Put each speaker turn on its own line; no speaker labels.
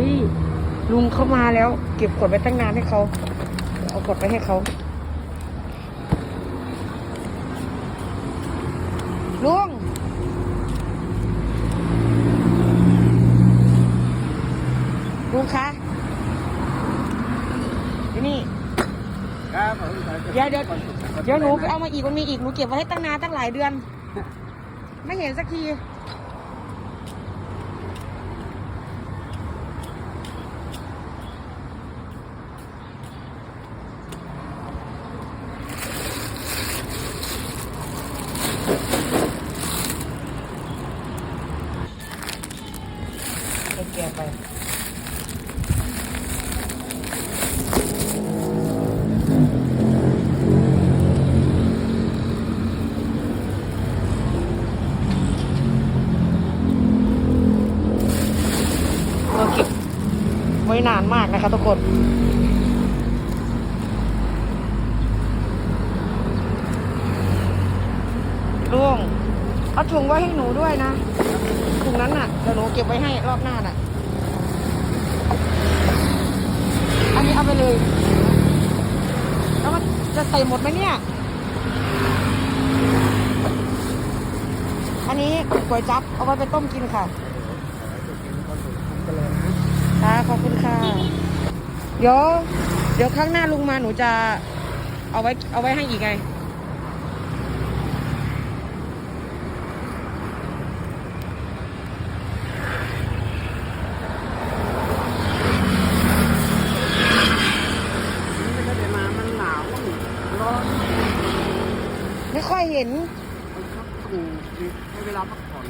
ฮ้ยลุงเข้ามาแล้ว เก็บขวดไว้ตั้งนานให้เขา เอาขวดไปให้เขาลุงลุงคะเดี๋ยวนี่
ครับผมเดี๋ยวเดี๋ยวเดี๋ยวหนูไปเ
อามาอีกมันมีอีกหนูเก็บไว้ให้ตั้งนานตั้งหลายเดือน ไม่เห็นสักที ไปเราเก็บไว้นานมากนะคะทุกคนลุงเอาถุงไว้ให้หนูด้วยนะถุงนั้นน่ะเดี๋ยวหนูเก็บไว้ให้รอบหน้าน่ะ อันนี้ เอาไปเลยแล้วมันจะใส่หมดไหมเนี่ย อันนี้ก๋วยจั๊บเอาไว้ไปต้มกินค่ะค่ะขอบคุณค่ะ เดี๋ยว เดี๋ยวครั้งหน้าลุงมาหนูจะเอาไว้เอาไว้ให้อีกไงค ไม่ค่อยเห็น
ให้เวลาพักผ่อน